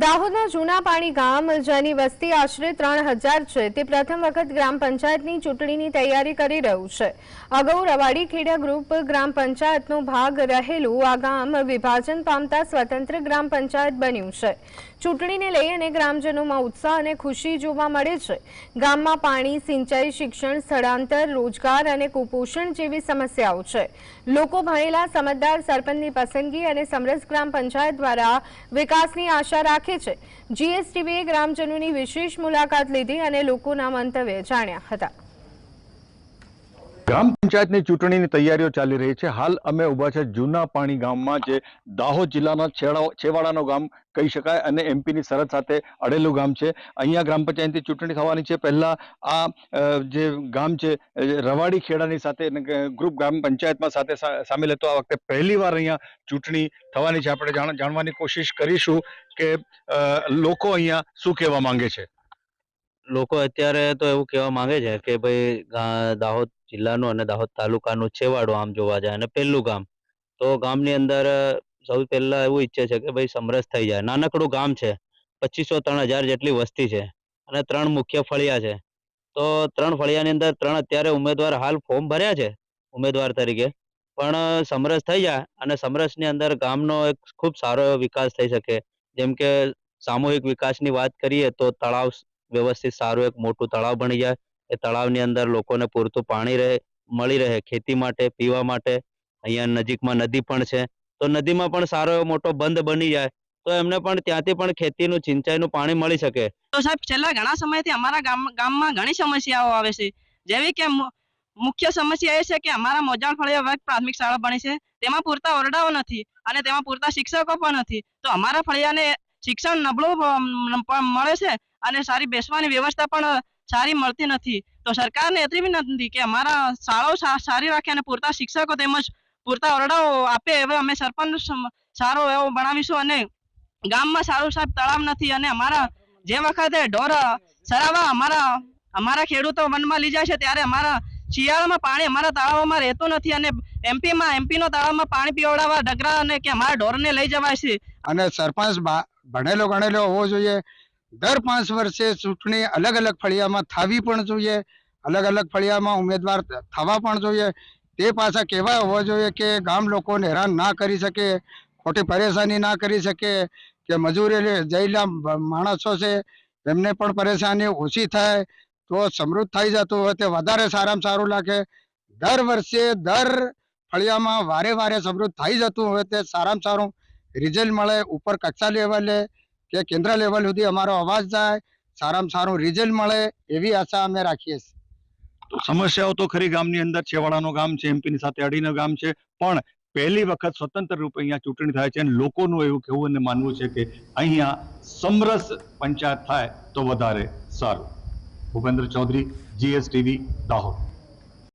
દાહોદના જૂના પાણી ગામ, જેની વસ્તી આશરે ત્રણ હજાર છે, તે પ્રથમ વખત ગ્રામ પંચાયતની ચૂંટણીની તૈયારી કરી રહ્યું છે. અગાઉ રવાડી ગ્રુપ ગ્રામ પંચાયતનો ભાગ રહેલું આ ગામ વિભાજન પામતા સ્વતંત્ર ગ્રામ પંચાયત બન્યું છે. ચૂંટણીને લઈ અને ગ્રામજનોમાં ઉત્સાહ અને ખુશી જોવા મળે છે. ગામમાં પાણી, સિંચાઈ, શિક્ષણ, સ્થળાંતર, રોજગાર અને કુપોષણ જેવી સમસ્યાઓ છે. લોકો ભણેલા સમજદાર, સરપંચની પસંદગી અને સમરસ ગ્રામ પંચાયત દ્વારા વિકાસની આશા રાખે છે. જીએસટીવીએ ગ્રામજનોની વિશેષ મુલાકાત લીધી અને લોકોના મંતવ્ય જાણ્યા હતા. ગ્રામ પંચાયતની ચૂંટણીની તૈયારીઓ ચાલી રહી છે. હાલ અમે ઊભા છે જૂના પાણી ગામમાં, જે દાહોદ જિલ્લાના છેવાડાનો ગામ કહી શકાય અને એમપીની સરહદ સાથે અડેલું ગામ છે. અહીંયા ગ્રામ પંચાયતની ચૂંટણી થવાની છે. પહેલા આ જે ગામ છે રવાડી ખેડાની સાથે ગ્રુપ ગ્રામ પંચાયતમાં સાથે સામેલ હતો. આ વખતે પહેલી વાર અહીંયા ચૂંટણી થવાની છે. આપણે જાણ- જાણવાની કોશિશ કરીશું કે લોકો અહીંયા શું કહેવા માંગે છે? લોકો અત્યારે તો એવું કહેવા માંગે છે કે ભાઈ દાહોદ જિલ્લાનું અને દાહોદ તાલુકાનું છેવાડું આમ જોવા જાય અને પહેલું ગામ. તો ગામની અંદર સૌથી પહેલા એવું ઈચ્છે છે કે ભાઈ સમરસ થઈ જાય. નાનકડું ગામ છે. પચીસો ત્રણ હજાર જેટલી વસ્તી છે અને ત્રણ મુખ્ય ફળિયા છે. તો ત્રણ ફળિયાની અંદર ત્રણ અત્યારે ઉમેદવાર હાલ ફોર્મ ભર્યા છે, ઉમેદવાર તરીકે. પણ સમરસ થઈ જાય અને સમરસની અંદર ગામનો એક ખૂબ સારો વિકાસ થઈ શકે. જેમ કે સામૂહિક વિકાસની વાત કરીએ તો તળાવ વ્યવસ્થિત સારું એક મોટું તળાવ બની જાય. એ તળાવની અંદર લોકોને પૂરતું પાણી રહે, મળી રહે, ખેતી માટે, પીવા માટે. અહીંયા નજીકમાં નદી પણ છે. તો નદીમાં પણ સારો એવો મોટો બંધ બની જાય. તો એમને પણ ત્યાંથી પણ ખેતીનું, સિંચાઈનું પાણી મળી શકે. તો સાહેબ, છેલ્લા ઘણા સમયથી અમારા ગામ, ગામમાં ઘણી સમસ્યાઓ આવે છે. જેવી કે મુખ્ય સમસ્યા એ છે કે અમારા મોજાણ ફળિયા વર્ગ પ્રાથમિક શાળા બની છે. તેમાં પૂરતા ઓરડાઓ નથી અને તેમાં પૂરતા શિક્ષકો પણ નથી. તો અમારા ફળિયાને શિક્ષણ નબળું મળે છે? અને સારી બેસવાની વ્યવસ્થા પણ સારી મળતી નથી. તો સરકારને એટલી વિનંતી કે અમારા શાળાઓ સારી રાખે અને પૂરતા શિક્ષકો તેમજ પૂરતા ઓરડાઓ આપે એવો અમે સરપંચ સારો એવો બનાવીશું અને ગામમાં સારું સાહેબ તળાવ નથી અને અમારા જે વખતે ઢોર સરાવા અમારા અમારા ખેડૂતો વનમાં લઈ જાય છે ત્યારે અમારા શિયાળામાં પાણી અમારા તળાવોમાં રહેતું નથી અને એમપીમાં, એમપીનો તળાવમાં પાણી પીવડાવવા ડગરા અને કે અમારા ઢોરને લઈ જવાય છે. અને સરપંચ ભણેલો ગણેલો હોવો જોઈએ. દર પાંચ વર્ષે ચૂંટણી અલગ અલગ ફળિયામાં થવી પણ જોઈએ, અલગ અલગ ફળિયામાં ઉમેદવાર થવા પણ જોઈએ. તે પાછા કેવા હોવા જોઈએ કે ગામ લોકોને હેરાન ના કરી શકે, ખોટી પરેશાની ના કરી શકે, કે મજૂરી જયેલા માણસો છે, એમને પણ પરેશાની ઓછી થાય, તો સમૃદ્ધ થઈ જતું હોય તે વધારે સારામાં સારું લાગે. દર વર્ષે દર ફળિયામાં વારે વારે સમૃદ્ધ થઈ જતું હોય તે સારામાં સારું રિઝલ્ટ મળે, ઉપર કક્ષા લેવલે કે કેન્દ્ર લેવલ સુધી અમારો અવાજ જાય, સારામાં સારું રિઝલ્ટ મળે એવી આશા અમે રાખીએ છીએ. સમસ્યાઓ તો ખરી ગામની અંદર, છેવાડાનો ગામ છે, એમપીની સાથે અડીનો ગામ છે, પણ પહેલી વખત સ્વતંત્ર રૂપે અહીંયા ચૂંટણી થાય છે અને લોકોનું એવું કહેવું અને માનવું છે કે અહીંયા સમરસ પંચાયત થાય તો વધારે સારું. ભૂપેન્દ્ર ચૌધરી જીએસટીવી દાહોદ.